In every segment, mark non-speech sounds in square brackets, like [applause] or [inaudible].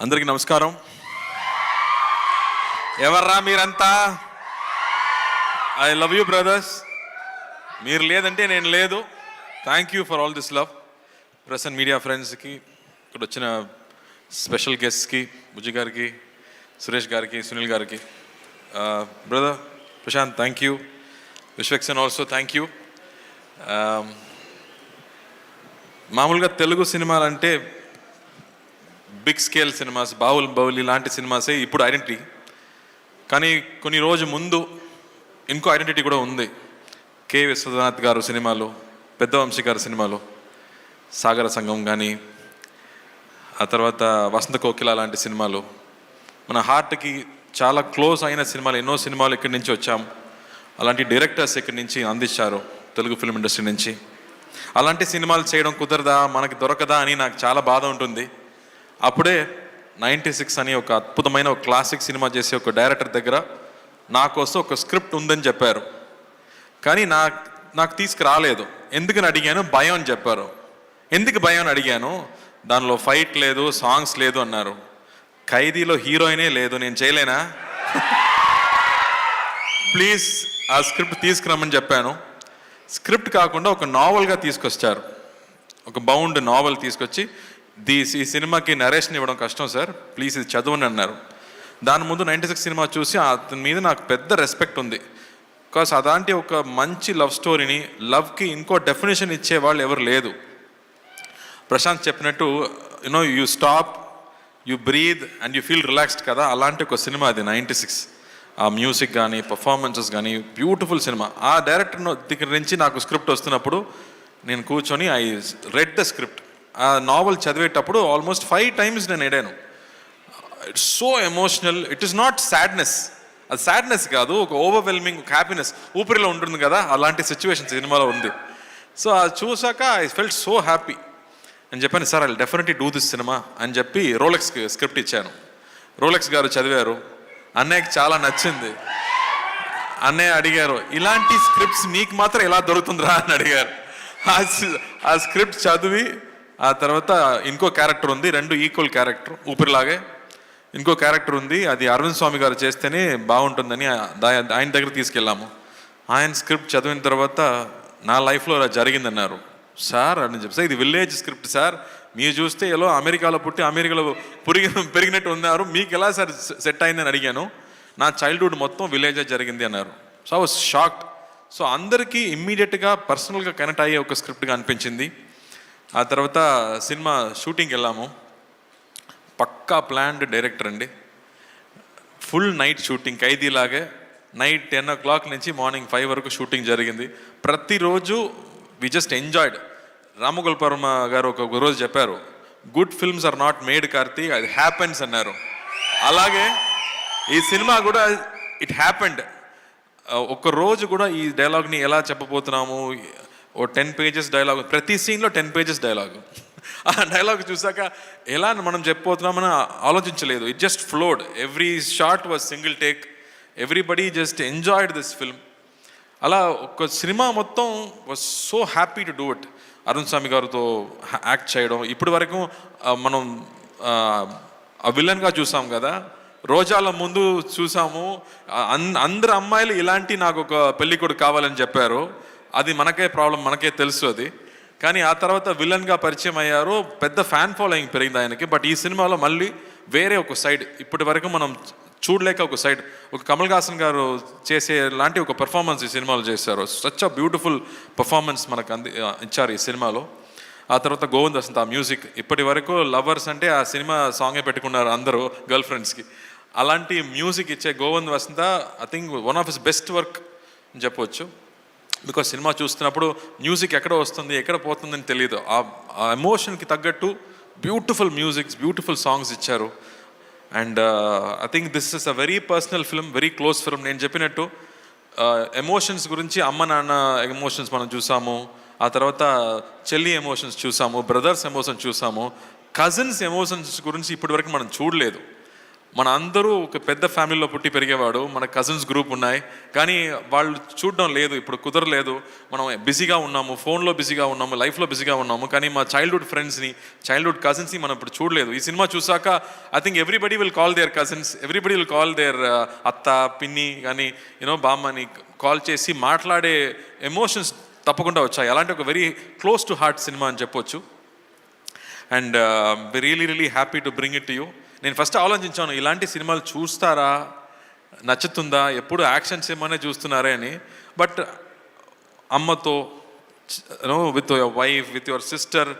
అందరికీ నమస్కారం. ఎవర్రా మీరంతా? ఐ లవ్ యూ బ్రదర్స్ మీరు లేదంటే నేను లేదు. Thank you for all this love present media ఫ్రెండ్స్కి ఇక్కడ వచ్చిన స్పెషల్ గెస్ట్కి బుజ్జి గారికి సురేష్ గారికి సునీల్ గారికి. Uh, brother Prashanth thank you Vishwaksen also thank you మామూలుగా తెలుగు సినిమాలు అంటే big scale cinemas Baahubali లాంటి సినిమాసే ఇప్పుడు ఐడెంటిటీ. కానీ కొన్ని రోజు ముందు ఇంకో ఐడెంటిటీ కూడా ఉంది. కె విశ్వనాథ్ గారు సినిమాలు పెద్దవంశీ గారు సినిమాలు సాగర సంఘం కానీ ఆ తర్వాత వసంత కోకిల లాంటి సినిమాలు. మన హార్ట్కి చాలా క్లోజ్ అయిన సినిమాలు ఎన్నో సినిమాలు ఇక్కడి నుంచి వచ్చాం. అలాంటి డైరెక్టర్స్ ఇక్కడి నుంచి అందించారు తెలుగు ఫిల్మ్ ఇండస్ట్రీ నుంచి. అలాంటి సినిమాలు చేయడం కుదరదా మనకి దొరకదా అని నాకు చాలా బాధ ఉంటుంది. అప్పుడే నైంటీ సిక్స్ అని ఒక అద్భుతమైన ఒక క్లాసిక్ సినిమా చేసే ఒక డైరెక్టర్ దగ్గర నా కోసం ఒక స్క్రిప్ట్ ఉందని చెప్పారు. కానీ నా నాకు తీసుకురాలేదు. ఎందుకని అడిగాను? భయం అని చెప్పారు. ఎందుకు భయం అని అడిగాను? దానిలో ఫైట్ లేదు సాంగ్స్ లేదు అన్నారు. ఖైదీలో హీరోయినే లేదు నేను చేయలేనా? ప్లీజ్ ఆ స్క్రిప్ట్ తీసుకురమ్మని చెప్పాను. స్క్రిప్ట్ కాకుండా ఒక నావల్గా తీసుకొచ్చారు. ఒక బౌండ్ నావల్ తీసుకొచ్చి దీ ఈ సినిమాకి నరేషన్ ఇవ్వడం కష్టం సార్. ప్లీజ్ ఇది చదవండి అన్నారు. దాని ముందు నైంటీ సిక్స్ సినిమా చూసి అతని మీద నాకు పెద్ద రెస్పెక్ట్ ఉంది. బికాస్ అలాంటి ఒక మంచి లవ్ స్టోరీని లవ్కి ఇంకో డెఫినేషన్ ఇచ్చే వాళ్ళు ఎవరు లేదు ప్రశాంత్ చెప్పినట్టు you know you stop you breathe and you feel relaxed కదా? అలాంటి ఒక సినిమా అది నైంటీ సిక్స్. ఆ మ్యూజిక్ కానీ పర్ఫార్మెన్సెస్ కానీ బ్యూటిఫుల్ సినిమా. ఆ డైరెక్టర్ దగ్గర నుంచి నాకు స్క్రిప్ట్ వస్తున్నప్పుడు నేను కూర్చొని ఐ రెడ్ ద స్క్రిప్ట్ ఆ నావల్ చదివేటప్పుడు ఆల్మోస్ట్ ఫైవ్ టైమ్స్ నేను ఏడాను. It's so emotional it is not sadness అది సాడ్నెస్ కాదు ఒక ఓవర్వెల్మింగ్ హ్యాపీనెస్ ఊపిరిలో ఉంటుంది కదా అలాంటి సిచ్యువేషన్ సినిమాలో ఉంది. సో అది చూసాక ఐ ఫెల్ట్ సో హ్యాపీ అని చెప్పాను sir I definitely do this cinema అని చెప్పి రోలెక్స్కి స్క్రిప్ట్ ఇచ్చాను. రోలెక్స్ గారు చదివారు. అన్నయ్యకి చాలా నచ్చింది. అన్నయ్య అడిగారు ఇలాంటి స్క్రిప్ట్స్ నీకు మాత్రం ఎలా దొరుకుతుందిరా? అని అడిగారు. ఆ స్క్రిప్ట్ చదివి ఆ తర్వాత ఇంకో క్యారెక్టర్ ఉంది రెండు ఈక్వల్ క్యారెక్టర్ ఊపిరిలాగే. ఇంకో క్యారెక్టర్ ఉంది అది అరవింద్ స్వామి గారు చేస్తేనే బాగుంటుందని ఆయన దగ్గర తీసుకెళ్ళాము. ఆయన స్క్రిప్ట్ చదివిన తర్వాత నా లైఫ్లో అలా జరిగిందన్నారు. సార్ అని చెప్పి. సార్ ఇది విలేజ్ స్క్రిప్ట్ సార్. మీరు చూస్తే ఎలా అమెరికాలో పుట్టి అమెరికాలో పురిగి పెరిగినట్టు ఉన్నారు. మీకు ఎలా సార్ సెట్ అయిందని అడిగాను. నా చైల్డ్హుడ్ మొత్తం విలేజే జరిగింది అన్నారు. So I was shocked. So అందరికీ ఇమ్మీడియట్గా పర్సనల్గా కనెక్ట్ అయ్యే ఒక స్క్రిప్ట్గా అనిపించింది. ఆ తర్వాత సినిమా షూటింగ్కి వెళ్ళాము. పక్కా ప్లాన్డ్ డైరెక్టర్ అండి. ఫుల్ నైట్ షూటింగ్ ఖైదీలాగే నైట్ టెన్ ఓ క్లాక్ నుంచి మార్నింగ్ ఫైవ్ వరకు షూటింగ్ జరిగింది. ప్రతిరోజు వి జస్ట్ ఎంజాయ్డ్. రామగోల్పర్మ గారు ఒక ఒక రోజు చెప్పారు good films are not made Karthi అది హ్యాపెన్స్ అన్నారు. అలాగే ఈ సినిమా కూడా ఇట్ హ్యాపెండ్. ఒక రోజు కూడా ఈ డైలాగ్ని ఎలా చెప్పబోతున్నాము ఓ టెన్ పేజెస్ డైలాగ్ ప్రతి సీన్లో టెన్ పేజెస్ డైలాగ్. ఆ డైలాగ్ చూసాక ఎలా మనం చెప్పబోతున్నామని ఆలోచించలేదు. It just flowed every shot was single take everybody just enjoyed this film అలా ఒక సినిమా మొత్తం was so happy to do it Arun Swamy గారితో యాక్ట్ చేయడం. ఇప్పటి వరకు మనం ఆ, విలన్గా చూసాం కదా. రోజాల ముందు చూసాము. అన్- అందరు అమ్మాయిలు ఇలాంటి నాకు ఒక పెళ్ళికొడు కావాలని చెప్పారు. అది మనకే ప్రాబ్లం మనకే తెలుసు అది. కానీ ఆ తర్వాత విలన్గా పరిచయం అయ్యారు. పెద్ద ఫ్యాన్ ఫాలోయింగ్ పెరిగింది ఆయనకి. బట్ ఈ సినిమాలో మళ్ళీ వేరే ఒక సైడ్ ఇప్పటి వరకు మనం చూడలేక ఒక సైడ్ ఒక కమల్ హాసన్ గారు చేసే లాంటి ఒక పెర్ఫార్మెన్స్ ఈ సినిమాలో చేశారు. సచ్ అ బ్యూటిఫుల్ పర్ఫార్మెన్స్ మనకు అంది ఇచ్చారు ఈ సినిమాలో. ఆ తర్వాత గోవింద్ వసంత్ ఆ మ్యూజిక్ ఇప్పటి వరకు లవర్స్ అంటే ఆ సినిమా సాంగే పెట్టుకున్నారు అందరూ గర్ల్ ఫ్రెండ్స్కి అలాంటి మ్యూజిక్ ఇచ్చే Govind Vasanta I think one of his best work అని చెప్పొచ్చు బికాస్ సినిమా చూస్తున్నప్పుడు మ్యూజిక్ ఎక్కడ వస్తుంది ఎక్కడ పోతుందని తెలియదు ఆ ఆ ఎమోషన్కి తగ్గట్టు బ్యూటిఫుల్ మ్యూజిక్స్ బ్యూటిఫుల్ సాంగ్స్ ఇచ్చారు. And I think this is a very personal film very close film నేను చెప్పినట్టు uh, ఎమోషన్స్ గురించి అమ్మ నాన్న ఎమోషన్స్ మనం చూసాము. ఆ తర్వాత చెల్లి ఎమోషన్స్ చూసాము బ్రదర్స్ ఎమోషన్స్ చూసాము. కజిన్స్ ఎమోషన్స్ గురించి ఇప్పటివరకు మనం చూడలేదు. మన అందరూ ఒక పెద్ద ఫ్యామిలీలో పుట్టి పెరిగేవాడు మన కజిన్స్ గ్రూప్ ఉన్నాయి. కానీ వాళ్ళు చూడడం లేదు ఇప్పుడు కుదరలేదు. మనం బిజీగా ఉన్నాము ఫోన్లో బిజీగా ఉన్నాము లైఫ్లో బిజీగా ఉన్నాము. కానీ మా చైల్డ్హుడ్ ఫ్రెండ్స్ని చైల్డ్హుడ్ కజిన్స్ని మనం ఇప్పుడు చూడలేదు. ఈ సినిమా చూసాక I think everybody will call their cousins everybody will call their అత్త పిన్ని కానీ యూనో బామ్మని కాల్ చేసి మాట్లాడే ఎమోషన్స్ తప్పకుండా వచ్చాయి. అలాంటి ఒక very close to heart cinema అని చెప్పొచ్చు. And really really happy to bring it you నేను ఫస్ట్ ఆలోచించాను ఇలాంటి సినిమాలు చూస్తారా? నచ్చుతుందా? ఎప్పుడు యాక్షన్ సినిమానే చూస్తున్నారే అని. బట్ అమ్మతో no with your wife with your sister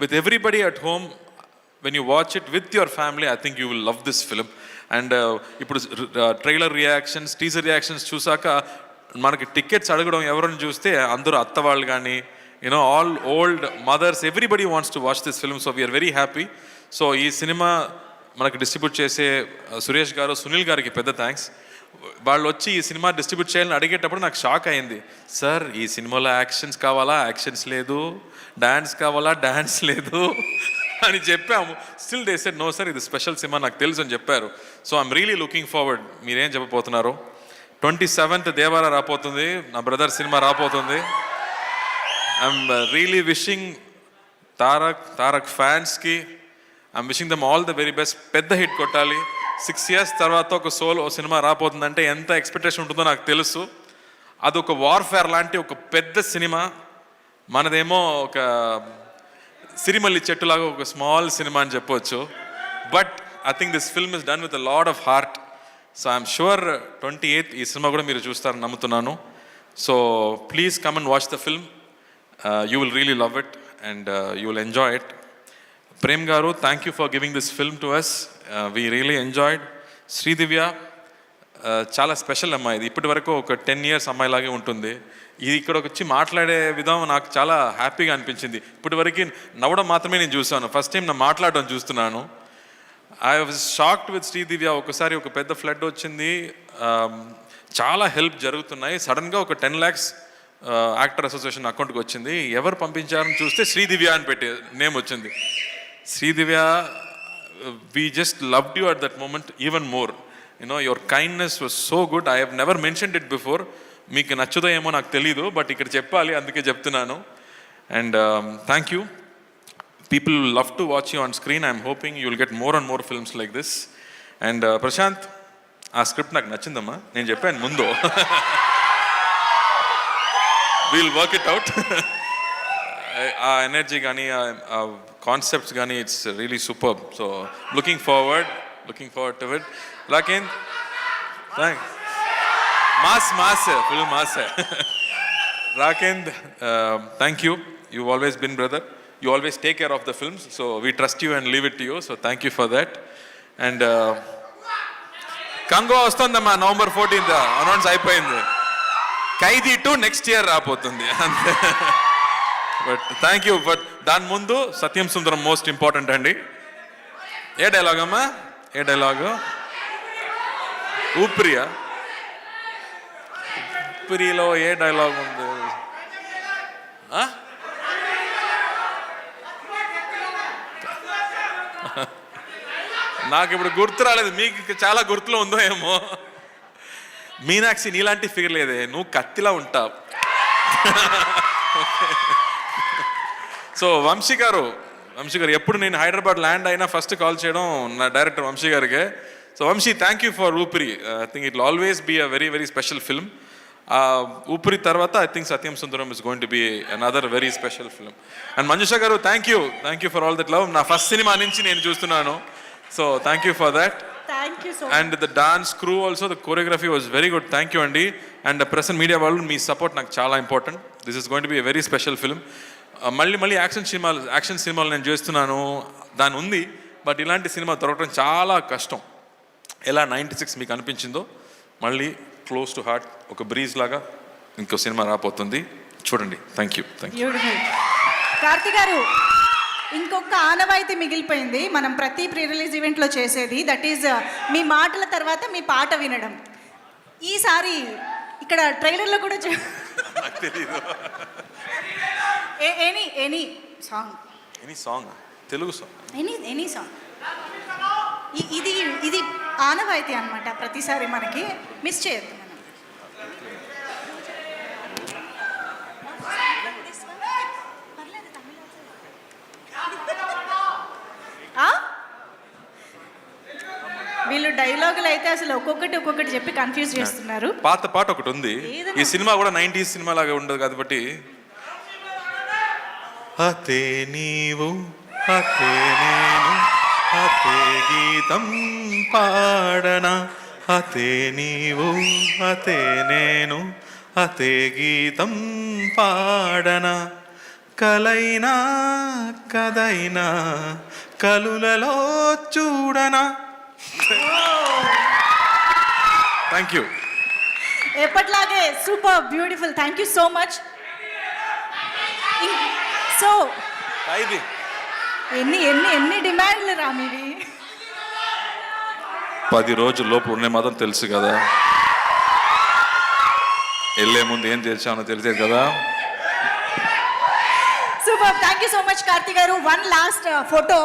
with everybody at home when you watch it with your family I think you will love this film and ఇప్పుడు ట్రైలర్ రియాక్షన్స్ టీజర్ రియాక్షన్స్ చూసాక మనకి tickets అడగడం ఎవరిని చూస్తే అందరూ అత్త వాళ్ళు కానీ you know all old mothers everybody wants to watch this film so we are very happy so ఈ సినిమా మనకు డిస్ట్రిబ్యూట్ చేసే సురేష్ గారు సునీల్ గారికి పెద్ద థ్యాంక్స్ వాళ్ళు వచ్చి ఈ సినిమా డిస్ట్రిబ్యూట్ చేయాలని అడిగేటప్పుడు నాకు షాక్ అయింది. సార్ ఈ సినిమాలో యాక్షన్స్ కావాలా? యాక్షన్స్ లేదు. డ్యాన్స్ కావాలా? డ్యాన్స్ లేదు. [laughs] అని చెప్పాము. Still they said no sir ఇది స్పెషల్ సినిమా నాకు తెలుసు అని చెప్పారు. So I'm really looking forward మీరేం చెప్పబోతున్నారు? ట్వంటీ సెవెంత్ దేవారా రాపోతుంది నా బ్రదర్ సినిమా రాపోతుంది I'm really wishing Tarak Tarak ఫ్యాన్స్కి I'm wishing them all the very best పెద్ద హిట్ కొట్టాలి. సిక్స్ ఇయర్స్ తర్వాత ఒక సోల్ సినిమా రాబోతుందంటే ఎంత ఎక్స్పెక్టేషన్ ఉంటుందో నాకు తెలుసు. అదొక వార్ఫేర్ లాంటి ఒక పెద్ద సినిమా మనదేమో ఒక సిరిమల్లి చెట్టులాగా ఒక స్మాల్ సినిమా అని చెప్పవచ్చు but I think this film is done with a lot of heart so I'm sure twenty eighth ఈ సినిమా కూడా మీరు చూస్తారని నమ్ముతున్నాను. So please come and watch the film you will really love it and you will enjoy it Prem garu thank you for giving this film to us we really enjoyed Sridivya చాలా special అమ్మాయి. ఇది ఇప్పటి వరకు ఒక ten years అమ్మాయిలాగే ఉంటుంది. ఇది ఇక్కడ వచ్చి మాట్లాడే విధానం నాకు చాలా హ్యాపీగా అనిపించింది. ఇప్పటి వరకు నవ్వడం మాత్రమే నేను చూసాను ఫస్ట్ టైం నా మాట్లాడడం చూస్తున్నాను. I was shocked with Sridivya ఒకసారి ఒక పెద్ద ఫ్లడ్ వచ్చింది. Um, చాలా హెల్ప్ జరుగుతున్నాయి. సడన్గా ఒక టెన్ ల్యాక్స్ యాక్టర్ అసోసియేషన్ అకౌంట్కి వచ్చింది. ఎవరు పంపించారని చూస్తే శ్రీదివ్య అని పెట్టే నేమ్ వచ్చింది. Sridivya we just loved you at that moment even more you know your kindness was so good I have never mentioned it before మీకు నచ్చుదో ఏమో నాకు తెలీదు బట్ ఇక్కడ చెప్పాలి అందుకే చెప్తున్నాను. And thank you people love to watch you on screen I'm hoping you will get more and more films like this and Prashanth ఆ స్క్రిప్ట్ నాకు నచ్చిందమ్మా. నేను చెప్పాను ముందు. వీల్ వర్క్ ఇట్ అవుట్ ఆ ఎనర్జీ కానీ ఆ కాన్సెప్ట్స్ కానీ it's really super so looking forward looking forward to it లాకేన్ thank mass mass full mass Rakend, um, thank you. You've always been brother. You always take care of the films, so we trust you and leave it to you. So thank you for that. And uh, కంగో వస్తుందమ్మా November fourteenth announce అయిపోయింది Khaidi to next year రాబోతుంది అంతే but thank you but దాని ముందు సత్యం సుందరం most important అండి. ఏ dialogue అమ్మా? ఏ డైలాగు ఊపిరియా? ఊపిరిలో ఏ డైలాగ్ ఉంది? ఆ? నాకు ఇప్పుడు గుర్తు రాలేదు మీకు చాలా గుర్తులో ఉందో ఏమో. మీనాక్షి నీలాంటి ఫిగర్ లేదే నువ్వు కత్తిలా ఉంటావు. సో వంశీ గారు వంశీ గారు ఎప్పుడు నేను హైదరాబాద్ ల్యాండ్ అయినా ఫస్ట్ కాల్ చేయడం నా డైరెక్టర్ వంశీ గారికి. So Vamsi thank you for Oopiri I think it always be a very very special film Oopiri తర్వాత I think Satyam Sundaram is going to be another very special film and Manjusha garu thank you thank you for all that love నా first cinema నుంచి నేను చూస్తున్నాను. So thank you for that thank you so and the dance crew also the choreography was very good thank you అండి and present media వాళ్ళు మీ support నాకు చాలా important this is going to be very special film మళ్ళీ మళ్ళీ action సినిమాలు action సినిమాలు నేను చేస్తున్నాను దాని ఉంది బట్ ఇలాంటి సినిమా దొరకడం చాలా కష్టం. ఎలా నైంటీ సిక్స్ మీకు అనిపించిందో మళ్ళీ క్లోజ్ టు హార్ట్ ఒక బ్రీజ్ లాగా ఇంకో సినిమా రాబోతుంది. చూడండి. Thank you thank you Karthi garu ఇంకొక ఆనవాయితీ మిగిలిపోయింది. మనం ప్రతి ప్రీ రిలీజ్ ఈవెంట్లో చేసేది. దట్ ఈజ్ మీ మాటల తర్వాత మీ పాట వినడం. ఈసారి ఇక్కడ ట్రైలర్లో కూడా చూ- [laughs] any any song any song Telugu song any any song ఇది ఇది ఆనవాయితీ అన్నమాట ప్రతిసారి మనకి. మిస్ చేయొద్దు మనం? వీళ్ళు డైలాగులు అయితే అసలు ఒక్కొక్కటి ఒక్కొక్కటి చెప్పి కన్ఫ్యూజ్ చేస్తున్నారు. పాత పాట ఒకటి ఉంది. ఈ సినిమా కూడా నైంటీస్ సినిమా లాగా ఉండదు కాబట్టి అతే నీవు అతే నేను అతే గీతం పాడనా? అతే నీవు అతే నేను అతే గీతం పాడనా? కలైనా కదైనా కలులలో చూడనా? థ్యాంక్ యూ ఎప్పట్లాగే super beautiful. Thank you so much so ఎన్ని ఎన్ని ఎన్ని డిమాండ్లు రా మీవి? పది రోజుల లోపల ఉండే మాత్రం తెలుసు కదా. వెళ్ళే ముందు ఏం తెచ్చానో తెలిసేది కదా. Super thank you so much Karthi garu. One last photo